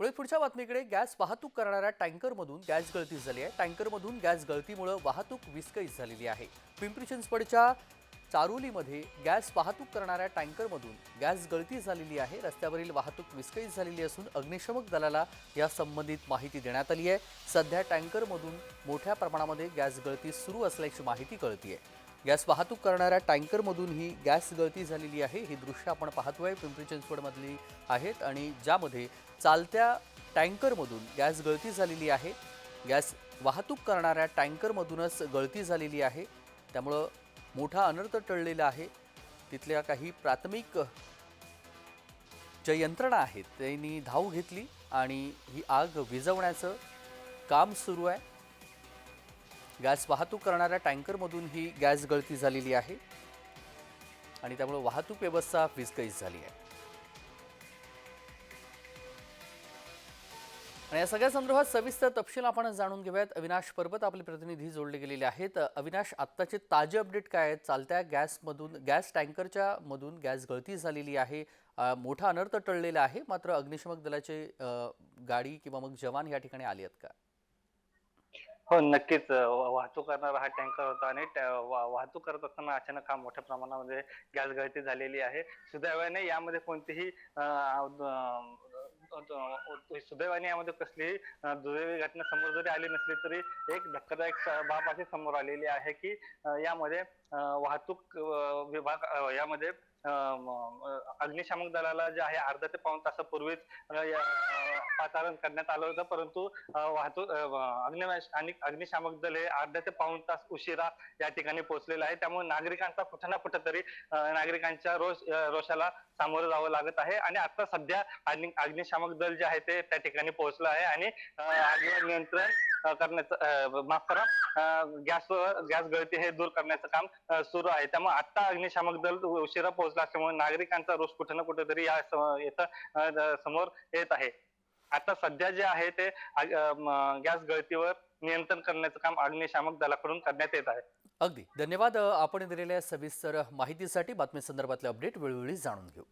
पुढे पुढच्या बातमीकडे गॅस वाहतूक करणाऱ्या टँकरमधून गॅस गळती झाली आहे. टँकरमधून गॅस गळतीमुळं वाहतूक विस्कळीत झालेली आहे. पिंपरी चिंचवडच्या चारोलीमध्ये गॅस वाहतूक करणाऱ्या टँकरमधून गॅस गळती झालेली आहे. रस्त्यावरील वाहतूक विस्कळीत झालेली असून अग्निशमक दलाला या संबंधित माहिती देण्यात आली आहे. सध्या टँकरमधून मोठ्या प्रमाणामध्ये गॅस गळती सुरू असल्याची माहिती कळती आहे गॅस वाहतूक करणाऱ्या टँकरमधून ही गॅस गळती झालेली आहे. ही दृश्य आपण पाहतोय. पिंपरी चिंचवडमधली आहेत आणि ज्यामध्ये चालत्या टँकरमधून गॅस गळती झालेली आहे. गॅस वाहतूक करणाऱ्या टँकरमधूनच गळती झालेली आहे. त्यामुळं मोठा अनर्थ टळलेला आहे. तिथल्या काही प्राथमिक ज्या यंत्रणा आहेत त्यांनी धाव घेतली आणि ही आग विझवण्याचं काम सुरू आहे. गॅस वाहतूक करणाऱ्या टँकरमधून ही गॅस गळती झालेली आहे आणि त्यामुळे वाहतूक व्यवस्था विस्कळीत झाली आहे. आणि या सगळ्या संदर्भात सविस्तर तपशील आपण जाणून घेऊयात. अविनाश पर्वत आपले प्रतिनिधी जोडले गेलेले आहेत. अविनाश आत्ताचे ताजे अपडेट काय आहेत? चालत्या गॅसमधून गॅस टँकरच्या मधून गॅस गळती झालेली आहे. मोठा अनर्थ टळलेला आहे. मात्र अग्निशमक दलाचे गाडी किंवा मग जवान या ठिकाणी आले आहेत का? हो नक्कीच. अ, वा- वाहतूक करणारा हा टँकर होता आणि त्या- वा- वाहतूक करत असताना अचानक हा मोठ्या प्रमाणामध्ये गॅस गळती झालेली आहे. सुदैवाने यामध्ये कोणतीही अ, अ, सुदैवाने यामध्ये कसलीही अ, दुर्दैवी घटना समोर जरी आली नसली तरी एक धक्कादायक स- बाब अशी समोर आलेली आहे की अ, यामध्ये अ, वाहतूक अ, विभाग अ, यामध्ये अ, म, अ, अग्निशामक दलाला जे आहे अर्धा ते पाऊण तासापूर्वीच अ, या- पाचारण करण्यात आलं होतं. परंतु वाहतूक अग्निशामक दल हे अर्धा ते पाऊण तास उशिरा या ठिकाणी पोहोचलेलं आहे त्यामुळे नागरिकांचा कुठं ना कुठं तरी नागरिकांच्या रोष रोषाला सामोरं जावं लागत आहे. आणि आता सध्या अग्निशामक दल जे आहे ते त्या ठिकाणी पोहोचलं आहे. आणि आगीवर नियंत्रण करण्याचं माफ करा गॅस गॅस गळती हे दूर करण्याचं काम सुरू आहे. त्यामुळे आता अग्निशामक दल उशिरा पोहोचला असल्यामुळे नागरिकांचा रोष कुठे ना कुठेतरी या इथं समोर येत आहे. आता सध्या जे आहे ते गॅस गळतीवर नियंत्रण करण्याचं काम अग्निशामक दलाकडून करण्यात येत आहे. अगदी. धन्यवाद आपण दिलेल्या सविस्तर माहितीसाठी. बातमी संदर्भातले अपडेट वेळोवेळी जाणून घेऊ.